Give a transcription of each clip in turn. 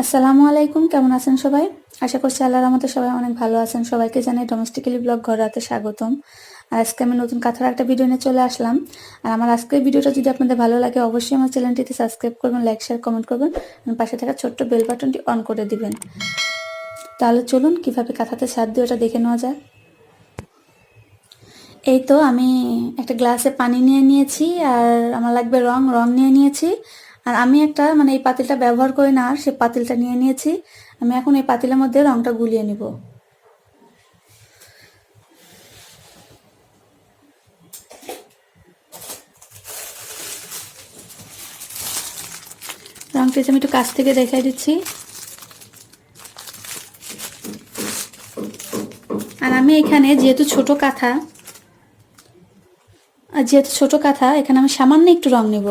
আসসালামু আলাইকুম, কেমন আছেন সবাই? আশা করছি আল্লাহর রহমতে সবাই অনেক ভালো আছেন। সবাইকে জানাই ডোমেস্টিক্যালি ব্লগ ঘর রাতে স্বাগতম। আর আজকে আমি নতুন কাথার একটা ভিডিও নিয়ে চলে আসলাম। আর আমার আজকের ভিডিওটা যদি আপনাদের ভালো লাগে, অবশ্যই আমার চ্যানেলটিতে সাবস্ক্রাইব করবেন লাইক শেয়ার কমেন্ট করবেন এবং পাশে থাকা ছোট্ট বেল বাটনটি অন করে দিবেন। তাহলে চলুন, কীভাবে কাঁথাতে সার দিয়ে ওটা দেখে নেওয়া যায় এই তো আমি একটা গ্লাসে পানি নিয়ে নিয়েছি, আর আমার লাগবে রং রং নিয়ে নিয়েছি। আর আমি একটা মানে এই পাতিলটা ব্যবহার করি না, আর সে পাতিলটা নিয়ে নিয়েছি। আমি এখন এই পাতিলের মধ্যে রংটা গুলিয়ে নিব। রংটা আমি একটু কাছ থেকে দেখাই দিচ্ছি। আর আমি এখানে যেহেতু ছোট কাঁথা, আর যেহেতু ছোট কাঁথা, এখানে আমি সামান্য একটু রং নেব।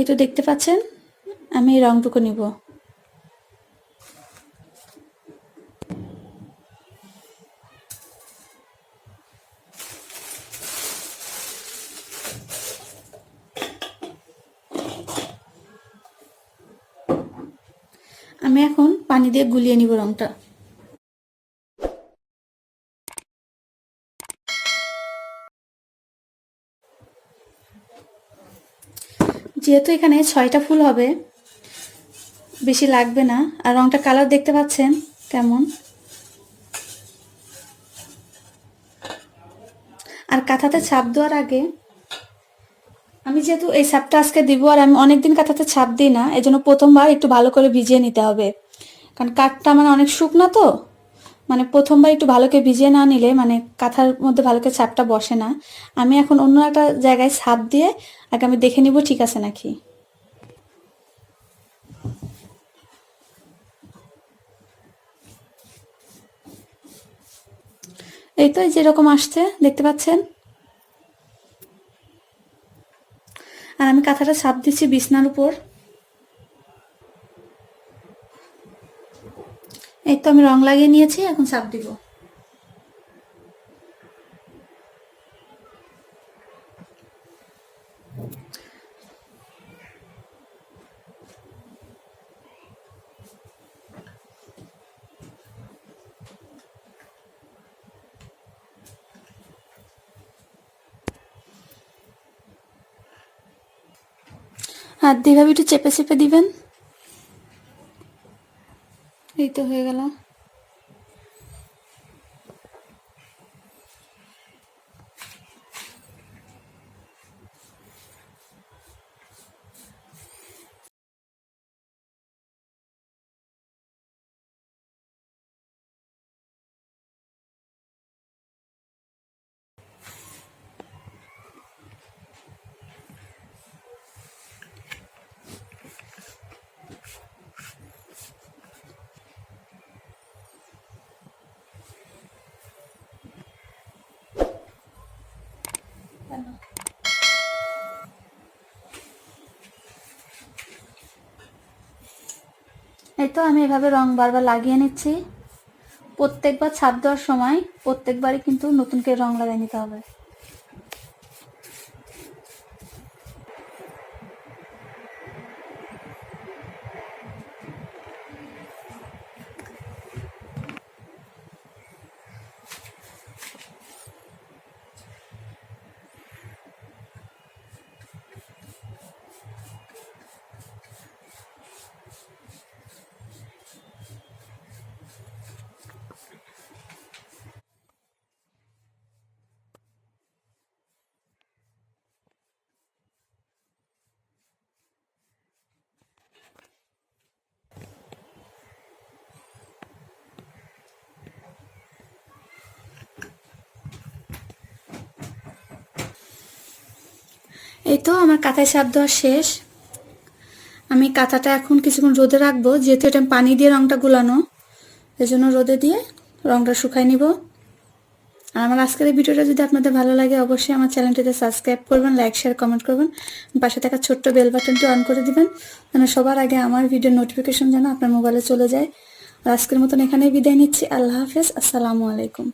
এই তো দেখতে পাচ্ছেন? আমি এই রংটুকু নিব। আমি এখন পানি দিয়ে গুলিয়ে নিব রংটা। যেহেতু এখানে ছয়টা ফুল হবে, বেশি লাগবে না। আর রংটা কালার দেখতে পাচ্ছেন কেমন। আর কাঁথাতে ছাপ দেওয়ার আগে আমি যেহেতু এই ছাপটা আজকে দিব আর আমি অনেকদিন কাঁথাতে ছাপ দিই না এই জন্য প্রথমবার একটু ভালো করে ভিজিয়ে নিতে হবে। কারণ কাঠটা মানে অনেক শুকনা তো মানে প্রথমবার একটু ভালোকে ভিজিয়ে না নিলে মানে কাঁথার মধ্যে ভালোকে ছাপটা বসে না, আমি এখন অন্য একটা জায়গায় ছাপ দিয়ে আগে আমি দেখে নিব ঠিক আছে নাকি। এই তো যেরকম আসছে, দেখতে পাচ্ছেন? আর আমি কাঁথাটা ছাপ দিচ্ছি বিছনার উপর। এই তো আমি রং লাগিয়ে নিয়েছি, এখন চাপ দিব। আর দিয়ে একটু চেপে চেপে দিবেন? এই তো হয়ে গেল। এই তো আমি এভাবে রং বারবার লাগিয়ে নিচ্ছি। প্রত্যেকবার ছাপ দেওয়ার সময় প্রত্যেকবারই কিন্তু নতুন করে রং লাগিয়ে নিতে হবে। এই তো আমার কাঁথায় সাপ দেওয়া শেষ। আমি কাঁথাটা এখন কিছুক্ষণ রোদে রাখব, যেহেতু এটা পানি দিয়ে রঙটা গুলানো এই জন্য রোদে দিয়ে রঙটা শুকাই নিব। আর আমার আজকের এই ভিডিওটা যদি আপনাদের ভালো লাগে, অবশ্যই আমার চ্যানেলটিতে সাবস্ক্রাইব করবেন, লাইক, শেয়ার, কমেন্ট করবেন, পাশে থাকা ছোট্ট বেল বাটনটি অন করে দিবেন, যেন সবার আগে আমার ভিডিওর নোটিফিকেশন যেন আপনার মোবাইলে চলে যায়। আর আজকের মতন এখানেই বিদায় নিচ্ছি। আল্লাহ হাফেজ। আসসালামু আলাইকুম।